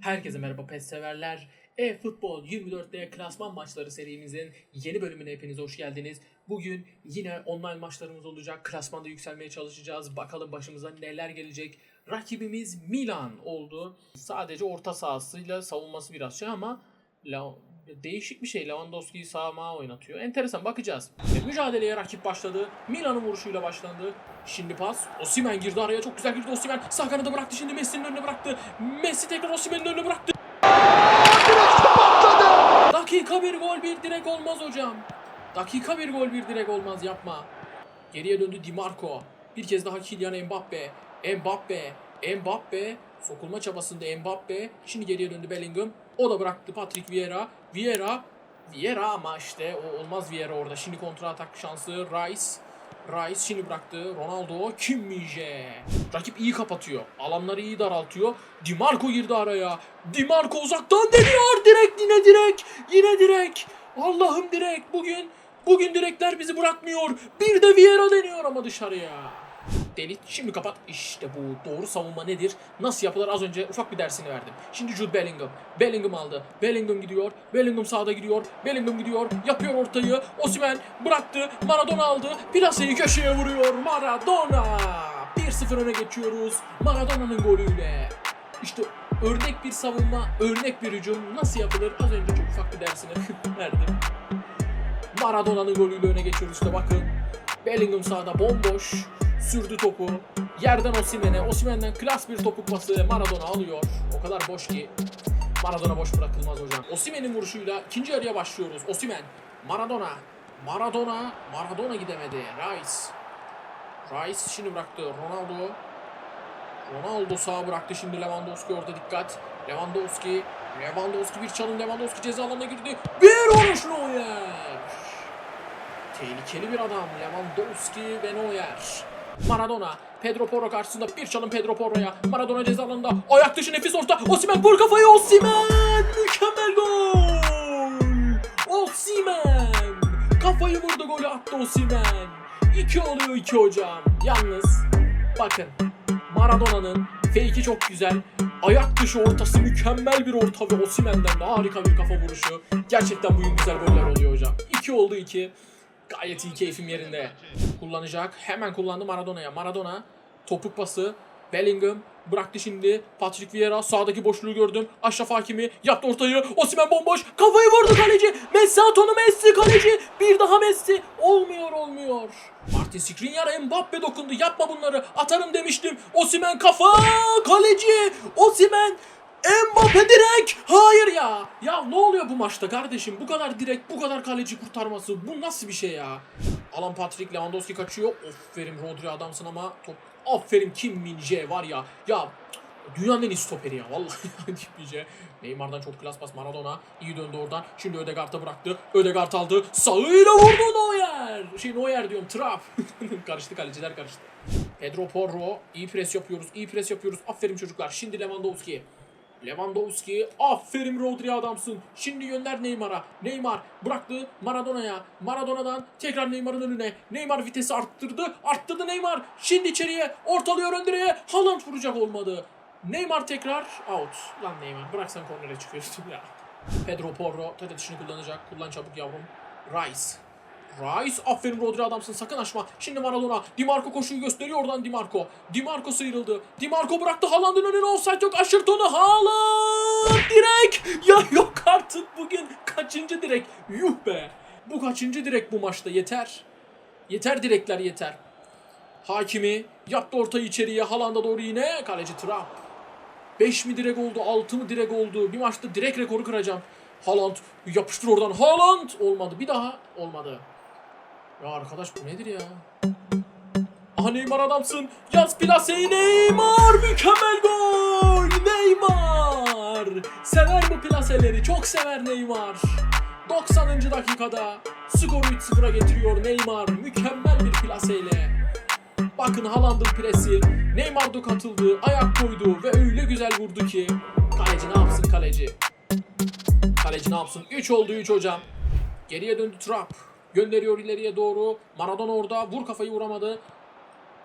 Herkese merhaba PES severler. E-Futbol 24'te klasman maçları serimizin yeni bölümüne hepiniz hoş geldiniz. Bugün yine online maçlarımız olacak. Klasmanda yükselmeye çalışacağız. Bakalım başımıza neler gelecek. Rakibimiz Milan oldu. Sadece orta sahasıyla savunması biraz şey ama değişik bir şey. Lewandowski'yi sağ oynatıyor. Enteresan bakacağız. Ve mücadeleye rakip başladı. Milan'ın vuruşuyla başlandı. Şimdi pas. Osimhen girdi araya. Çok güzel girdi Osimhen. Sağ kanadı bıraktı. Şimdi Messi'nin önüne bıraktı. Messi tekrar Osimhen'in önüne bıraktı. Dakika bir gol bir direk olmaz hocam. Dakika bir gol bir direk olmaz yapma. Geriye döndü Di Marco. Bir kez daha Kylian Mbappe. Mbappe. Mbappe. Sokulma çabasında Mbappe. Şimdi geriye döndü Bellingham. O da bıraktı Patrick Vieira. Vieira. Vieira ama işte o olmaz Vieira orada. Şimdi kontra atak şansı Rice. Rice şimdi bıraktı. Ronaldo. Kim Minje. Rakip iyi kapatıyor. Alanları iyi daraltıyor. Di Marco girdi araya. Di Marco uzaktan deniyor. Direkt yine direkt. Yine direkt. Allah'ım direkt. Bugün bugün direkler bizi bırakmıyor. Bir de Vieira deniyor ama dışarıya. Delit şimdi kapat. İşte bu doğru savunma nedir? Nasıl yapılır? Az önce ufak bir dersini verdim. Şimdi Jude Bellingham. Bellingham aldı. Bellingham gidiyor. Bellingham sağda gidiyor. Bellingham gidiyor. Yapıyor ortayı. Osimhen bıraktı. Maradona aldı. Plaseyi köşeye vuruyor. Maradona. 1-0 öne geçiyoruz. Maradona'nın golüyle. İşte örnek bir savunma, örnek bir hücum nasıl yapılır? Az önce çok ufak bir dersini verdim. Maradona'nın golüyle öne geçiyoruz işte bakın. Bellingham sağda bomboş. Sürdü topu. Yerden Osimhen'e. Osimhen'den klas bir topuk pası. Maradona alıyor. O kadar boş ki. Maradona boş bırakılmaz hocam. Osimhen'in vuruşuyla ikinci yarıya başlıyoruz. Osimhen. Maradona. Maradona. Maradona gidemedi. Rice. Rice şimdi bıraktı. Ronaldo. Ronaldo sağa bıraktı şimdi Lewandowski orada dikkat. Lewandowski. Lewandowski bir çalım Lewandowski ceza alanına girdi. Bir vuruş Neuer. Tehlikeli bir adam Lewandowski ve Neuer. Maradona. Pedro Porro karşısında bir çalım Pedro Porro'ya. Maradona ceza. Ayak dışı nefis orta. Osimhen vur kafayı Osimhen. Mükemmel gol. Osimhen. Kafayı vurdu golü attı Osimhen. İki oluyor iki hocam. Yalnız bakın Maradona'nın fake'i çok güzel. Ayak dışı ortası mükemmel bir orta ve Osimhen'den de harika bir kafa vuruşu. Gerçekten bugün güzel goller oluyor hocam. 2 oldu 2. Gayet iyi keyfim yerinde. Kullanacak. Hemen kullandı Maradona'ya. Maradona topuk pası. Bellingham bıraktı şimdi. Patrick Vieira sağdaki boşluğu gördüm. Aşraf Hakimi yaptı ortayı. Osimhen bomboş. Kafayı vurdu kaleci. Messi at Messi kaleci. Bir daha Messi. Olmuyor olmuyor. Martin Skriniar Mbappe dokundu. Yapma bunları. Atarım demiştim. Osimhen kafa. Kaleci. Osimhen Mbappe direkt. Hayır ya. Ya ne oluyor bu maçta kardeşim? Bu kadar direkt, bu kadar kaleci kurtarması. Bu nasıl bir şey ya? Alan Patrick Lewandowski kaçıyor. Aferin Rodri adamsın ama top. Aferin Kim Min Jae var ya. Ya dünyanın en iyi stoperi ya. Vallahi Kim Min Jae. Neymar'dan çok klas pas Maradona. iyi döndü oradan. Şimdi Ödegaard'a bıraktı. Ödegaard aldı. Sağıyla vurdu Neuer. Şey Neuer diyorum. Trap. karıştı kaleciler karıştı. Pedro Porro. iyi pres yapıyoruz. iyi pres yapıyoruz. Aferin çocuklar. Şimdi Lewandowski. Lewandowski aferin Rodri adamsın. Şimdi gönder Neymar'a. Neymar bıraktı Maradona'ya. Maradona'dan tekrar Neymar'ın önüne. Neymar vitesi arttırdı. Arttırdı Neymar. Şimdi içeriye ortalıyor ön direğe. Haaland vuracak olmadı. Neymar tekrar out. Lan Neymar bıraksan kornere çıkıyorsun ya. Pedro Porro tadı dışını kullanacak. Kullan çabuk yavrum. Rice. Rice aferin Rodri adamsın sakın açma. Şimdi Maradona. Di Marco koşuyu gösteriyor oradan Di Marco. Di Marco sıyrıldı. Di Marco bıraktı Haaland'ın önüne offside yok. Aşırt onu Haaland. Direk. Ya yok artık bugün kaçıncı direk. Yuh be. Bu kaçıncı direk bu maçta yeter. Yeter direkler yeter. Hakimi yaptı ortayı içeriye. Haaland'a doğru yine. Kaleci Trump. 5 mi direk oldu, 6 mı direk oldu? Bir maçta direk rekoru kıracağım. Haaland yapıştır oradan. Haaland olmadı. Bir daha olmadı. Ya arkadaş bu nedir ya? Aha Neymar adamsın. Yaz plaseyi Neymar. Mükemmel gol. Neymar. Sever bu plaseleri. Çok sever Neymar. 90. dakikada skoru 3-0'a getiriyor Neymar. Mükemmel bir plaseyle. Bakın Haaland'ın presi. Neymar da katıldı. Ayak koydu ve öyle güzel vurdu ki. Kaleci ne yapsın kaleci? Kaleci ne yapsın? 3 oldu 3 hocam. Geriye döndü Trap. Gönderiyor ileriye doğru. Maradona orada. Vur kafayı vuramadı.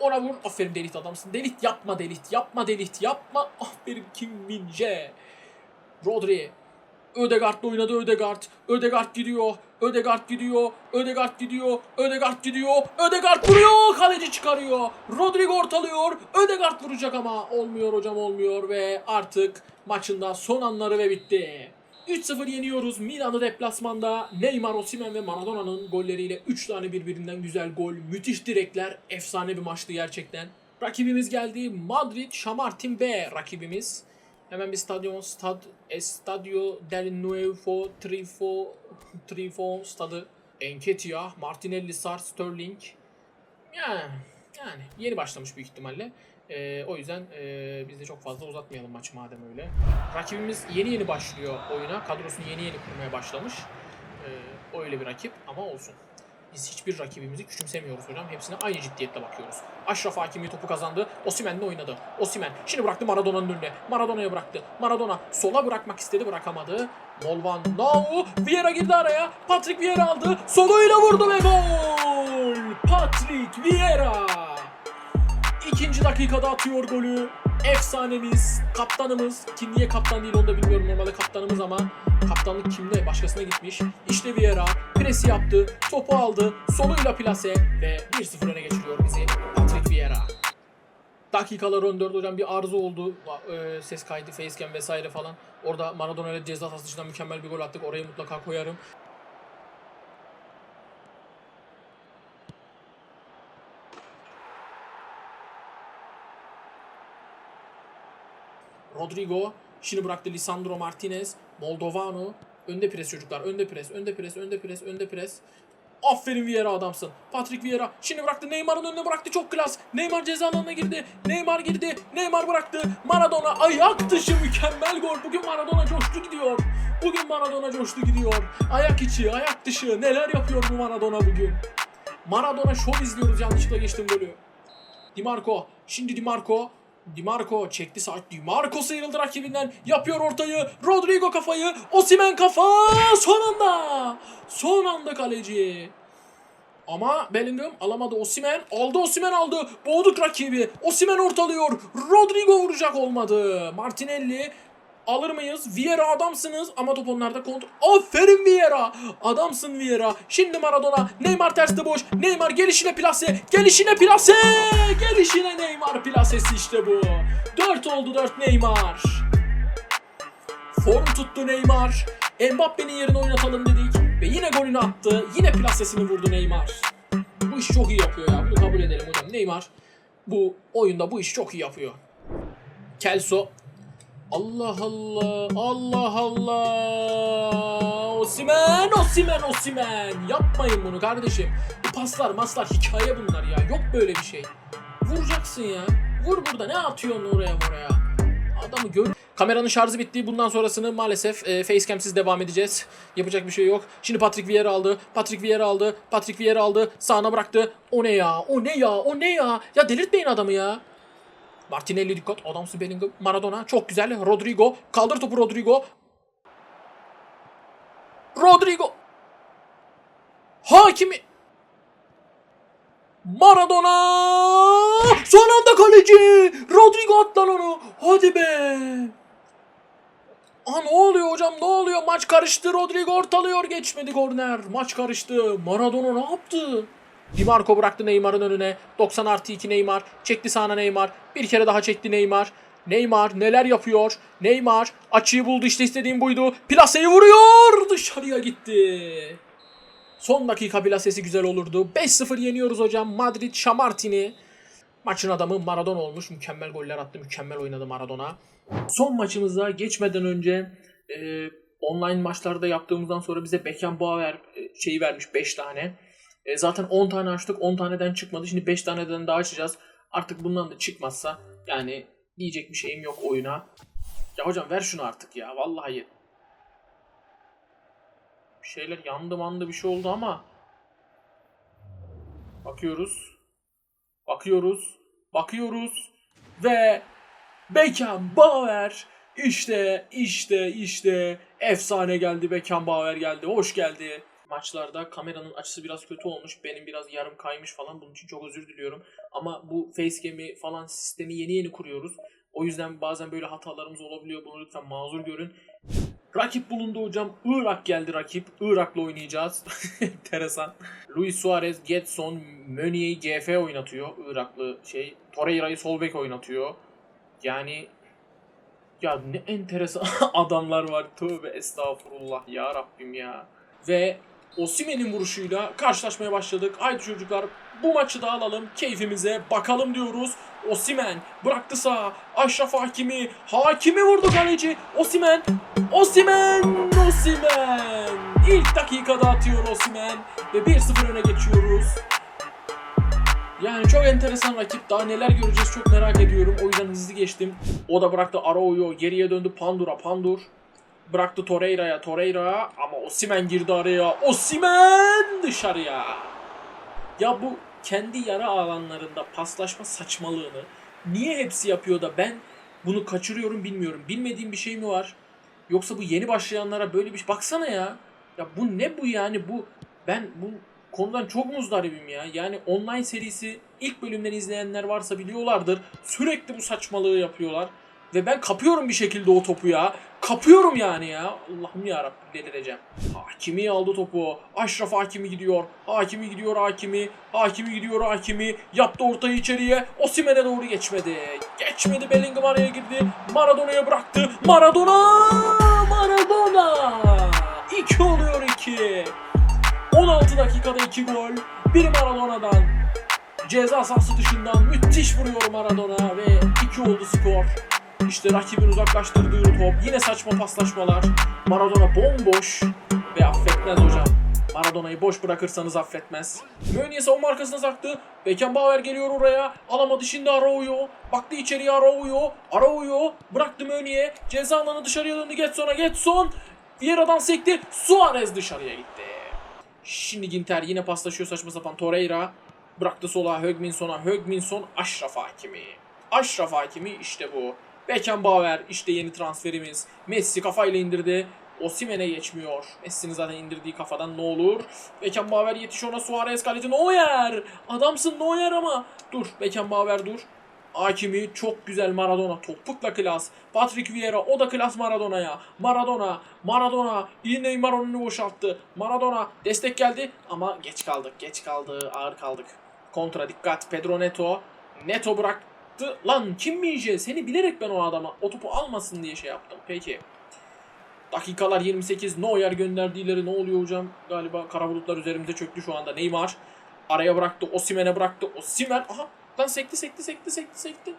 Ona vur. Aferin Delit adamsın. Delit yapma Delit. Yapma Delit. Yapma. Aferin Kim Min Jae. Rodri. Ödegaard'la oynadı Ödegaard. Ödegaard gidiyor. Ödegaard gidiyor. Ödegaard gidiyor. Ödegaard gidiyor. Ödegaard vuruyor. Kaleci çıkarıyor. Rodrigo ortalıyor. Ödegaard vuracak ama olmuyor hocam olmuyor ve artık maçın da son anları ve bitti. 3-0 yeniyoruz. Milan'ı deplasmanda Neymar, Osimhen ve Maradona'nın golleriyle 3 tane birbirinden güzel gol. Müthiş direkler. Efsane bir maçtı gerçekten. Rakibimiz geldi. Madrid Şamartin B rakibimiz. Hemen bir stadyum, stad, Estadio del Nuevo Trifo, Trifo stadı. Enketia, Martinelli, Sar, Sterling. Yani, yani yeni başlamış büyük ihtimalle. Ee, o yüzden ee, biz de çok fazla uzatmayalım maçı madem öyle. Rakibimiz yeni yeni başlıyor oyuna. Kadrosunu yeni yeni kurmaya başlamış. Ee, öyle bir rakip ama olsun. Biz hiçbir rakibimizi küçümsemiyoruz hocam. Hepsine aynı ciddiyetle bakıyoruz. Aşraf Hakimi topu kazandı. Osimhen'le oynadı. Osimhen şimdi bıraktı Maradona'nın önüne. Maradona'ya bıraktı. Maradona sola bırakmak istedi bırakamadı. Molvan Nau. Vieira girdi araya. Patrick Vieira aldı. Soluyla vurdu ve gol. Patrick Vieira. İkinci dakikada atıyor golü. Efsanemiz, kaptanımız. Kim niye kaptan değil onu da bilmiyorum normalde kaptanımız ama kaptanlık kimde başkasına gitmiş. İşte Vieira presi yaptı, topu aldı, soluyla plase ve 1-0 öne geçiriyor bizi Patrick Vieira. Dakikalar 14 hocam bir arıza oldu. Ee, ses kaydı, facecam vesaire falan. Orada Maradona ile ceza sahası dışından mükemmel bir gol attık. Orayı mutlaka koyarım. Rodrigo. Şimdi bıraktı Lisandro Martinez. Moldovano. Önde pres çocuklar. Önde pres, önde pres, önde pres, önde pres. Aferin Vieira adamsın. Patrick Vieira şimdi bıraktı Neymar'ın önüne bıraktı çok klas. Neymar ceza alanına girdi. Neymar girdi. Neymar bıraktı. Maradona ayak dışı mükemmel gol. Bugün Maradona coştu gidiyor. Bugün Maradona coştu gidiyor. Ayak içi, ayak dışı. Neler yapıyor bu Maradona bugün? Maradona şov izliyoruz yanlışlıkla geçtim golü. Di Marco. Şimdi Di Marco. Di Marco çekti sağ. Di Marco sıyrıldı rakibinden. Yapıyor ortayı. Rodrigo kafayı. Osimhen kafa. Son anda. Son anda kaleci. Ama Bellingham alamadı Osimhen. Aldı Osimhen aldı. Boğduk rakibi. Osimhen ortalıyor. Rodrigo vuracak olmadı. Martinelli Alır mıyız? Vieira adamsınız ama top onlarda kontrol. Aferin Vieira. Adamsın Vieira. Şimdi Maradona. Neymar terste boş. Neymar gelişine plase. Gelişine plase. Gelişine Neymar plasesi işte bu. 4 oldu 4 Neymar. Form tuttu Neymar. Mbappe'nin yerine oynatalım dedik. Ve yine golünü attı. Yine plasesini vurdu Neymar. Bu işi çok iyi yapıyor ya. Bunu kabul edelim hocam. Neymar bu oyunda bu işi çok iyi yapıyor. Kelso Allah Allah. Allah Allah. Osimen, Osimen, Osimen. Yapmayın bunu kardeşim. Paslar, maslar hikaye bunlar ya. Yok böyle bir şey. Vuracaksın ya. Vur burada. Ne atıyorsun oraya oraya? Adamı gör. Kameranın şarjı bitti. Bundan sonrasını maalesef e, facecam'siz devam edeceğiz. Yapacak bir şey yok. Şimdi Patrick Vieira aldı. Patrick Vieira aldı. Patrick Vieira aldı. Sağına bıraktı. O ne ya? O ne ya? O ne ya? Ya delirtmeyin adamı ya. Martinelli dikkat. Adamsın Bellingham. Maradona. Çok güzel. Rodrigo. Kaldır topu Rodrigo. Rodrigo. Hakimi. Maradona. Son anda kaleci. Rodrigo at lan onu. Hadi be. Aa ne oluyor hocam ne oluyor? Maç karıştı. Rodrigo ortalıyor. Geçmedi korner. Maç karıştı. Maradona ne yaptı? Di Marco bıraktı Neymar'ın önüne. 90 artı 2 Neymar. Çekti sağına Neymar. Bir kere daha çekti Neymar. Neymar neler yapıyor? Neymar açıyı buldu işte istediğim buydu. Plaseyi vuruyor. Dışarıya gitti. Son dakika plasesi güzel olurdu. 5-0 yeniyoruz hocam. Madrid Şamartini. Maçın adamı Maradona olmuş. Mükemmel goller attı. Mükemmel oynadı Maradona. Son maçımıza geçmeden önce e, online maçlarda yaptığımızdan sonra bize Beckenbauer e, şeyi vermiş 5 tane. E, zaten 10 tane açtık. 10 taneden çıkmadı. Şimdi 5 taneden daha açacağız. Artık bundan da çıkmazsa yani diyecek bir şeyim yok oyuna. Ya hocam ver şunu artık ya. Vallahi bir şeyler yandı mandı bir şey oldu ama bakıyoruz. Bakıyoruz. Bakıyoruz. Ve Beckenbauer işte işte işte efsane geldi Beckenbauer geldi. Hoş geldi. Maçlarda kameranın açısı biraz kötü olmuş. Benim biraz yarım kaymış falan. Bunun için çok özür diliyorum. Ama bu facecam'i falan sistemi yeni yeni kuruyoruz. O yüzden bazen böyle hatalarımız olabiliyor. Bunu lütfen mazur görün. Rakip bulundu hocam. Irak geldi rakip. Irak'la oynayacağız. Enteresan. Luis Suarez, Getson, Meunier'i GF oynatıyor. Iraklı şey. Torreira'yı sol bek oynatıyor. Yani ya ne enteresan adamlar var. Tövbe estağfurullah ya Rabbim ya. Ve Osimen'in vuruşuyla karşılaşmaya başladık. Haydi çocuklar bu maçı da alalım. Keyfimize bakalım diyoruz. Osimen bıraktı sağa. Aşraf Hakimi. Hakimi vurdu kaleci. Osimen. Osimen. Osimen. İlk dakikada atıyor Osimen. Ve 1-0 öne geçiyoruz. Yani çok enteresan rakip. Daha neler göreceğiz çok merak ediyorum. O yüzden hızlı geçtim. O da bıraktı Arao'yu. Geriye döndü Pandur'a. Pandur. Bıraktı Torreira'ya. Torreira. Ama Osimen girdi araya. Osimen dışarıya. Ya bu kendi yara alanlarında paslaşma saçmalığını niye hepsi yapıyor da ben bunu kaçırıyorum bilmiyorum. Bilmediğim bir şey mi var? Yoksa bu yeni başlayanlara böyle bir şey... Baksana ya. Ya bu ne bu yani bu... Ben bu konudan çok muzdaribim ya. Yani online serisi ilk bölümden izleyenler varsa biliyorlardır. Sürekli bu saçmalığı yapıyorlar. Ve ben kapıyorum bir şekilde o topu ya. Kapıyorum yani ya. Allah'ım ya delireceğim. Hakimi aldı topu. Aşraf Hakimi gidiyor. Hakimi gidiyor Hakimi. Hakimi gidiyor Hakimi. Yaptı ortayı içeriye. Osimen'e doğru geçmedi. Geçmedi Bellingham araya girdi. Maradona'ya bıraktı. Maradona! Maradona! 2 oluyor 2. 16 dakikada 2 gol. Biri Maradona'dan. Ceza sahası dışından müthiş vuruyor Maradona ve 2 oldu skor. İşte rakibin uzaklaştırdığı top. Yine saçma paslaşmalar. Maradona bomboş ve affetmez hocam. Maradona'yı boş bırakırsanız affetmez. Meunier savunma arkasına saktı. Beckenbauer geliyor oraya. Alamadı şimdi Araujo. Baktı içeriye Araujo. Araujo bıraktı Meunier. Ceza alanı dışarıya döndü. Getson'a Getson. Vieira'dan sekti. Suarez dışarıya gitti. Şimdi Ginter yine paslaşıyor saçma sapan Torreira. Bıraktı sola Högminson'a. Högminson Aşraf Hakimi. Aşraf Hakimi işte bu. Beckenbauer işte yeni transferimiz. Messi kafayla indirdi. Osimen'e geçmiyor. Messi'nin zaten indirdiği kafadan ne olur. Beckenbauer yetiş ona Suarez kaleci Neuer. Adamsın Neuer ama. Dur Beckenbauer dur. Hakimi çok güzel Maradona. Topukla klas. Patrick Vieira o da klas Maradona'ya. Maradona. Maradona. Yine Neymar önünü boşalttı. Maradona. Destek geldi ama geç kaldık. Geç kaldı. Ağır kaldık. Kontra dikkat. Pedro Neto. Neto bıraktı. Lan kim Minje? Seni bilerek ben o adama o topu almasın diye şey yaptım. Peki. Dakikalar 28. Neuer gönderdi ileri. Ne oluyor hocam? Galiba kara bulutlar üzerimize çöktü şu anda. Neymar. Araya bıraktı. Osimen'e bıraktı. Osimen. Aha. Lan sekti sekti sekti sekti sekti.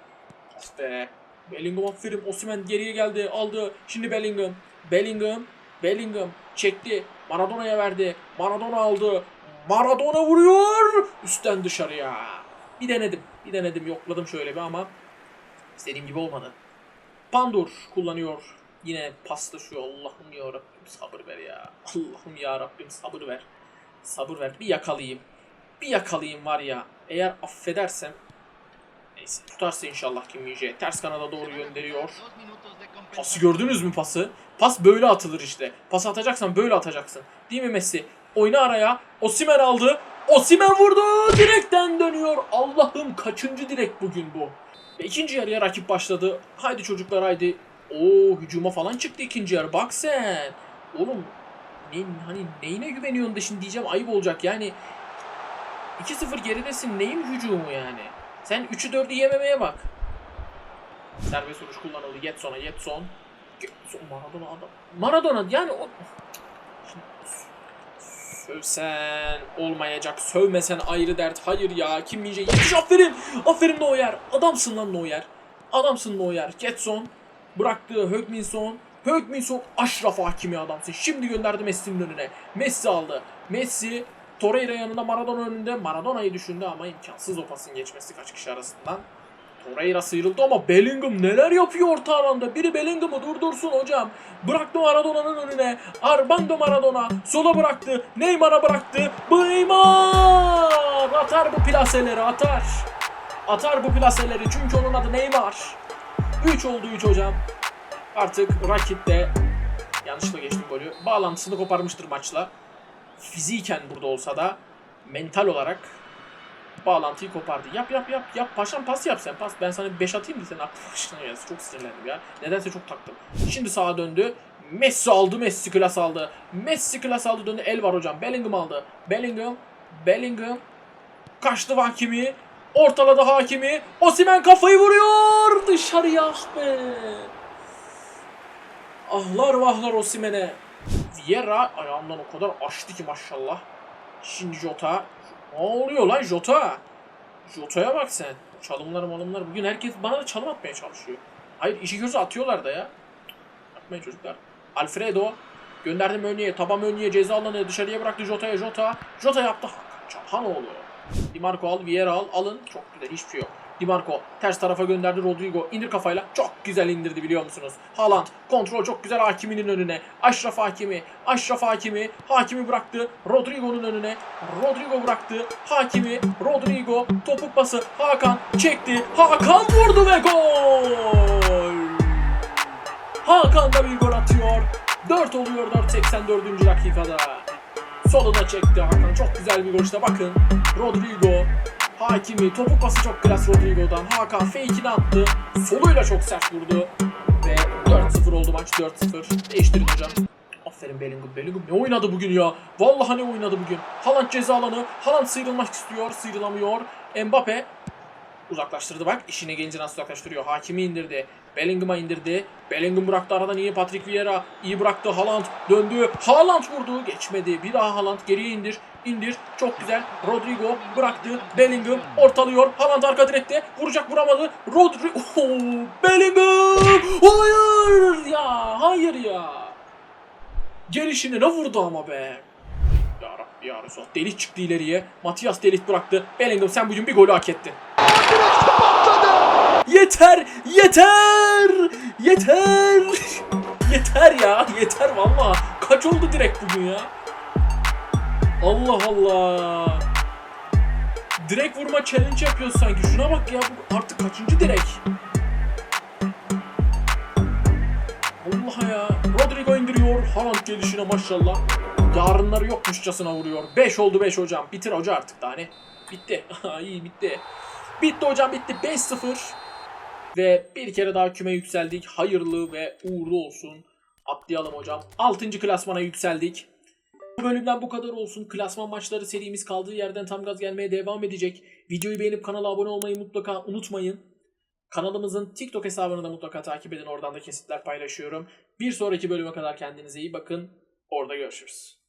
Ah be. Bellingham aferin. Osimen geriye geldi. Aldı. Şimdi Bellingham. Bellingham. Bellingham. Çekti. Maradona'ya verdi. Maradona aldı. Maradona vuruyor. Üstten dışarıya. Bir denedim. Bir denedim. Yokladım şöyle bir ama istediğim gibi olmadı. Pandur kullanıyor. Yine paslaşıyor. Allah'ım ya Rabbim sabır ver ya. Allah'ım ya Rabbim sabır ver. Sabır ver. Bir yakalayayım. Bir yakalayayım var ya. Eğer affedersem neyse tutarsa inşallah Kim Min-jae. Ters kanada doğru gönderiyor. Pası gördünüz mü pası? Pas böyle atılır işte. Pas atacaksan böyle atacaksın. Değil mi Messi? Oyna araya. Osimen aldı. Osimen vurdu. Direkten dönüyor. Allah'ım kaçıncı direk bugün bu? Ve ikinci yarıya rakip başladı. Haydi çocuklar haydi. Oo hücuma falan çıktı ikinci yarı. Bak sen. Oğlum ne, hani neyine güveniyorsun da şimdi diyeceğim ayıp olacak. Yani 2-0 geridesin. Neyin hücumu yani? Sen 3'ü 4'ü yememeye bak. Serbest vuruş kullanıldı. Yetson. Getson Maradona adam. Maradona yani o... Sövsen olmayacak. Sövmesen ayrı dert. Hayır ya. Kim Minje yetiş aferin. Aferin Neuer. Adamsın lan Neuer. Adamsın Neuer. Getson. Bıraktı Högminson. Högminson Aşraf Hakimi adamsın. Şimdi gönderdi Messi'nin önüne. Messi aldı. Messi Torreira yanında Maradona önünde. Maradona'yı düşündü ama imkansız o pasın geçmesi kaç kişi arasından. Torreira sıyrıldı ama Bellingham neler yapıyor orta alanda. Biri Bellingham'ı durdursun hocam. Bıraktı Maradona'nın önüne. Armando Maradona sola bıraktı. Neymar'a bıraktı. Neymar! Atar bu plaseleri atar. Atar bu plaseleri çünkü onun adı Neymar. 3 oldu 3 hocam. Artık rakip de yanlışlıkla geçtim golü. Bağlantısını koparmıştır maçla. Fiziken burada olsa da mental olarak Bağlantıyı kopardı. Yap yap yap yap. Paşam pas yap sen pas. Ben sana bir 5 atayım da senin aklın başına gelsin. Çok sinirlendim ya. Nedense çok taktım. Şimdi sağa döndü. Messi aldı. Messi klas aldı. Messi klas aldı döndü. El var hocam. Bellingham aldı. Bellingham. Bellingham. Kaçtı hakimi. Ortaladı hakimi. Osimen kafayı vuruyor. Dışarıya ah be. Ahlar vahlar Osimen'e. Vieira ayağından o kadar açtı ki maşallah. Şimdi Jota. Ne oluyor lan Jota? Jota'ya bak sen. Çalımlar malımlar. Bugün herkes bana da çalım atmaya çalışıyor. Hayır işi gözü atıyorlar da ya. Yapmayın çocuklar. Alfredo. Gönderdi Mönye'ye. Taba Mönye'ye ceza alanı dışarıya bıraktı Jota'ya. Jota. Jota yaptı. Çalhanoğlu. Di Marco al. Vieira al. Alın. Çok güzel. Hiçbir şey yok. Di Marco ters tarafa gönderdi Rodrigo. indir kafayla. Çok güzel indirdi biliyor musunuz? Haaland kontrol çok güzel Hakimi'nin önüne. Aşraf Hakimi. Aşraf Hakimi. Hakimi bıraktı. Rodrigo'nun önüne. Rodrigo bıraktı. Hakimi. Rodrigo. Topuk pası. Hakan çekti. Hakan vurdu ve gol. Hakan da bir gol atıyor. 4 oluyor 4.84. dakikada. Soluna çekti Hakan. Çok güzel bir gol işte bakın. Rodrigo. Hakimi. Topu pası çok klas Rodrigo'dan. Hakan fake'ini attı. Soluyla çok sert vurdu. Ve 4-0 oldu maç 4-0. Değiştirin hocam. Aferin Bellingham. Bellingham ne oynadı bugün ya? Vallahi ne oynadı bugün. Haaland ceza alanı. Haaland sıyrılmak istiyor. Sıyrılamıyor. Mbappe uzaklaştırdı bak. İşine gelince nasıl uzaklaştırıyor. Hakimi indirdi. Bellingham'a indirdi. Bellingham bıraktı aradan iyi. Patrick Vieira iyi bıraktı. Haaland döndü. Haaland vurdu. Geçmedi. Bir daha Haaland geriye indir. İndir. Çok güzel. Rodrigo bıraktı. Bellingham ortalıyor. Haaland arka direkte. Vuracak vuramadı. Rodrigo. Oh, Bellingham. Hayır ya. Hayır ya. Gelişine ne vurdu ama be. Ya Rabbi ya Resul. Delik çıktı ileriye. Matias Delik bıraktı. Bellingham sen bugün bir golü hak ettin. Yeter! Yeter! Yeter! yeter ya! Yeter valla! Kaç oldu direkt bugün ya? Allah Allah! Direkt vurma challenge yapıyoruz sanki. Şuna bak ya bu artık kaçıncı direk? Allah ya. Rodrigo indiriyor. Haaland gelişine maşallah. Yarınları yokmuşçasına vuruyor. 5 oldu 5 hocam. Bitir hoca artık da hani. Bitti. İyi bitti. Bitti hocam bitti. 5-0. Ve bir kere daha küme yükseldik. Hayırlı ve uğurlu olsun. Atlayalım hocam. 6. klasmana yükseldik. Bölümden bu kadar olsun. Klasman maçları serimiz kaldığı yerden tam gaz gelmeye devam edecek. Videoyu beğenip kanala abone olmayı mutlaka unutmayın. Kanalımızın TikTok hesabını da mutlaka takip edin. Oradan da kesitler paylaşıyorum. Bir sonraki bölüme kadar kendinize iyi bakın. Orada görüşürüz.